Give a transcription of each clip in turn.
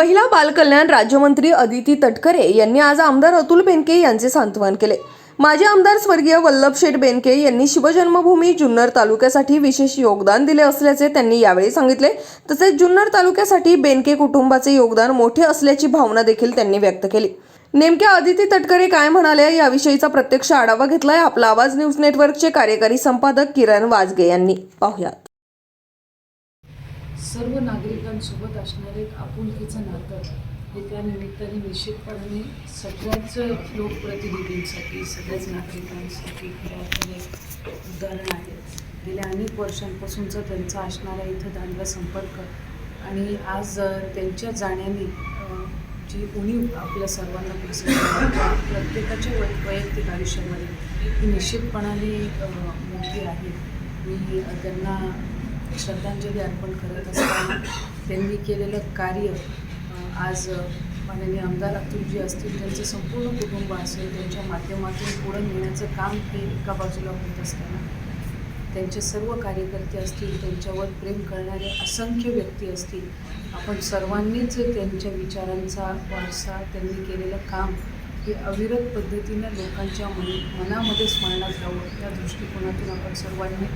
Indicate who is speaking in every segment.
Speaker 1: महिला बालकल्याण राज्यमंत्री अदिती तटकरे यांनी आज आमदार अतुल बेनके यांचे सांत्वन केले. माजी आमदार स्वर्गीय वल्लभ शेठ बेनके यांनी शिवजन्मभूमी जुन्नर तालुक्यासाठी विशेष योगदान दिले असल्याचे त्यांनी यावेळी सांगितले. तसेच जुन्नर तालुक्यासाठी बेनके कुटुंबाचे योगदान मोठे असल्याची भावना देखील त्यांनी व्यक्त केली. नेमक्या अदिती तटकरे काय म्हणाल्या याविषयीचा प्रत्यक्ष आढावा घेतलाय आपला आवाज न्यूज नेटवर्कचे कार्यकारी संपादक किरण वाजगे यांनी. पाहुयात.
Speaker 2: सर्व नागरिकांसोबत असणारे एक आपुलकीचं नातं हे त्या निमित्ताने निश्चितपणे सगळ्याच लोकप्रतिनिधींसाठी सगळ्याच नागरिकांसाठी खऱ्या अर्थाने उदाहरण आहे. गेल्या अनेक वर्षांपासूनचा त्यांचा असणारा इथं दांडगा संपर्क आणि आज त्यांच्या जाण्याने जी उणीव आपल्या सर्वांना दिसत प्रत्येकाच्या वै वैयक्तिक आयुष्यामध्ये ही निश्चितपणाने मोठी आहे. मी त्यांना श्रद्धांजली अर्पण करत असताना त्यांनी केलेलं कार्य आज माननीय आमदार अतुलजी असतील त्यांचं संपूर्ण कुटुंब असेल त्यांच्या माध्यमातून पुढं नेण्याचं काम हे एका बाजूला होत असताना त्यांचे सर्व कार्यकर्ते असतील त्यांच्यावर प्रेम करणारे असंख्य व्यक्ती असतील आपण सर्वांनीच त्यांच्या विचारांचा वारसा त्यांनी केलेलं काम हे अविरत पद्धतीनं लोकांच्या मन मनामध्ये स्मरणात राहावं या दृष्टिकोनातून आपण सर्वांनी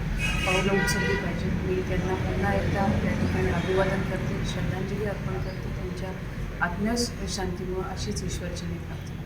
Speaker 2: पावलं उचलली पाहिजे. मी त्यांना पुन्हा एकदा या ठिकाणी अभिवादन करते. श्रद्धांजली अर्पण करते. त्यांच्या आत्म्यास शांती मिळो. अशीच ईश्वरची प्रार्थना